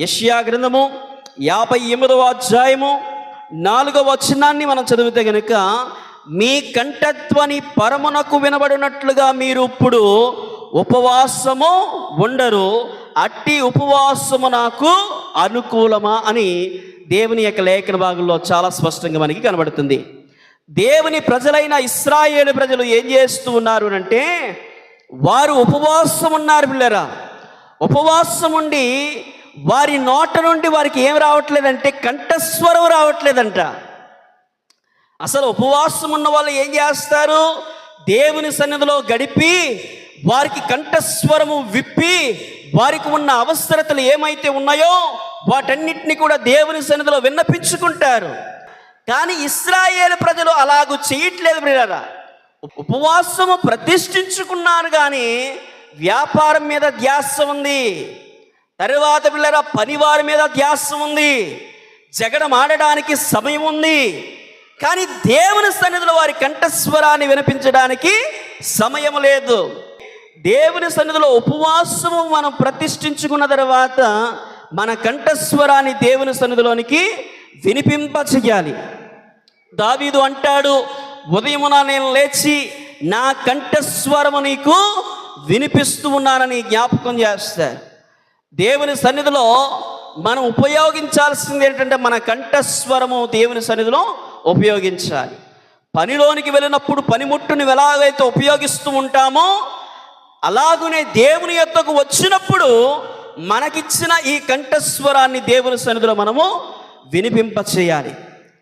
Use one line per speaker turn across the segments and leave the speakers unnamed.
యష్యా గ్రంథము యాభై ఎనిమిదవ అధ్యాయము నాలుగవ వచనాన్ని మనం చదివితే గనుక మీ కంఠత్వని పరమునకు వినబడినట్లుగా మీరు ఇప్పుడు ఉపవాసము ఉండరు అట్టి ఉపవాసము నాకు అనుకూలమా అని దేవుని యొక్క లేఖన భాగంలో చాలా స్పష్టంగా మనకి కనబడుతుంది. దేవుని ప్రజలైన ఇస్రాయేలు ప్రజలు ఏం చేస్తూ ఉన్నారు అంటే వారు ఉపవాసం ఉన్నారు పిల్లరా. ఉపవాసం ఉండి వారి నోట నుండి వారికి ఏం రావట్లేదంటే కంఠస్వరం రావట్లేదంట. అసలు ఉపవాసం ఉన్న వాళ్ళు ఏం చేస్తారు? దేవుని సన్నిధిలో గడిపి వారికి కంఠస్వరము విప్పి వారికి ఉన్న అవసరతలు ఏమైతే ఉన్నాయో వాటన్నిటిని కూడా దేవుని సన్నిధిలో విన్నపించుకుంటారు. కానీ ఇస్రాయేల్ ప్రజలు అలాగూ చేయట్లేదు ప్రియులారా. ఉపవాసము ప్రతిష్ఠించుకున్నారు కానీ వ్యాపారం మీద ధ్యాస ఉంది. తరువాత పిల్లరా పనివారి మీద ధ్యాస ఉంది. జగడం ఆడడానికి సమయం ఉంది. కానీ దేవుని సన్నిధిలో వారి కంఠస్వరాన్ని వినిపించడానికి సమయం లేదు. దేవుని సన్నిధిలో ఉపవాసము మనం ప్రతిష్ఠించుకున్న తర్వాత మన కంఠస్వరాన్ని దేవుని సన్నిధిలోనికి వినిపింప చెయ్యాలి దావీదు అంటాడు ఉదయమున నేను లేచి నా కంఠస్వరము నీకు వినిపిస్తూ ఉన్నానని జ్ఞాపకం చేస్తాను దేవుని సన్నిధిలో మనం ఉపయోగించాల్సింది ఏంటంటే మన కంఠస్వరము దేవుని సన్నిధిలో ఉపయోగించాలి. పనిలోనికి వెళ్ళినప్పుడు పనిముట్టుని ఎలాగైతే ఉపయోగిస్తూ ఉంటామో అలాగునే దేవుని యొక్కకు వచ్చినప్పుడు మనకిచ్చిన ఈ కంఠస్వరాన్ని దేవుని సన్నిధిలో మనము వినిపింప చేయాలి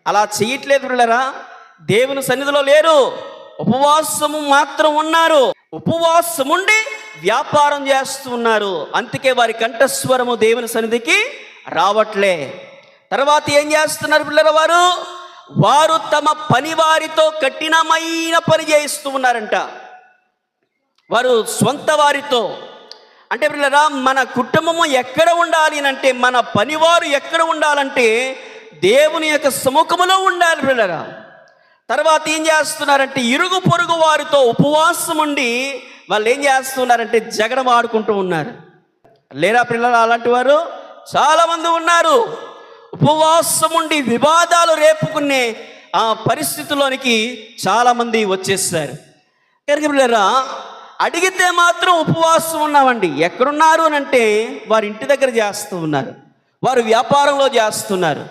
అలా చేయట్లేదు పిల్లరా? దేవుని సన్నిధిలో లేరు. ఉపవాసము మాత్రం ఉన్నారు. ఉపవాసం ఉండి వ్యాపారం చేస్తున్నారు అందుకే వారి కంఠస్వరము దేవుని సన్నిధికి రావట్లే. తర్వాత ఏం చేస్తున్నారు పిల్లల వారు? వారు తమ పని వారితో కఠినమైన పని చేయిస్తూ ఉన్నారంట. వారు సొంత వారితో. అంటే పిల్లరా మన కుటుంబము ఎక్కడ ఉండాలి అని అంటే మన పనివారు ఎక్కడ ఉండాలంటే దేవుని యొక్క సముఖములో ఉండాలి పిల్లరా. తర్వాత ఏం చేస్తున్నారంటే ఇరుగు పొరుగు వారితో ఉపవాసం ఉండి వాళ్ళు ఏం చేస్తున్నారంటే జగడం ఆడుకుంటూ ఉన్నారు. లేరా పిల్లలు? అలాంటి వారు చాలామంది ఉన్నారు. ఉపవాసం ఉండి వివాదాలు రేపుకునే ఆ పరిస్థితిలోనికి చాలామంది వచ్చేస్తారు కనుక అడిగితే మాత్రం ఉపవాసం ఉన్నామండి. ఎక్కడున్నారు అని అంటే వారి ఇంటి దగ్గర చేస్తూ ఉన్నారు. వారు వ్యాపారంలో చేస్తున్నారు.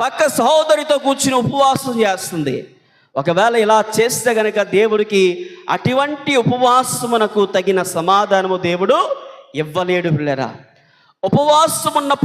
పక్క సహోదరితో కూర్చుని ఉపవాసం చేస్తుంది. ఒకవేళ ఇలా చేస్తే గనక దేవుడికి అటువంటి ఉపవాసమునకు తగిన సమాధానము దేవుడు ఇవ్వలేడు పిల్లరా. ఉపవాసం ఉన్నప్పుడు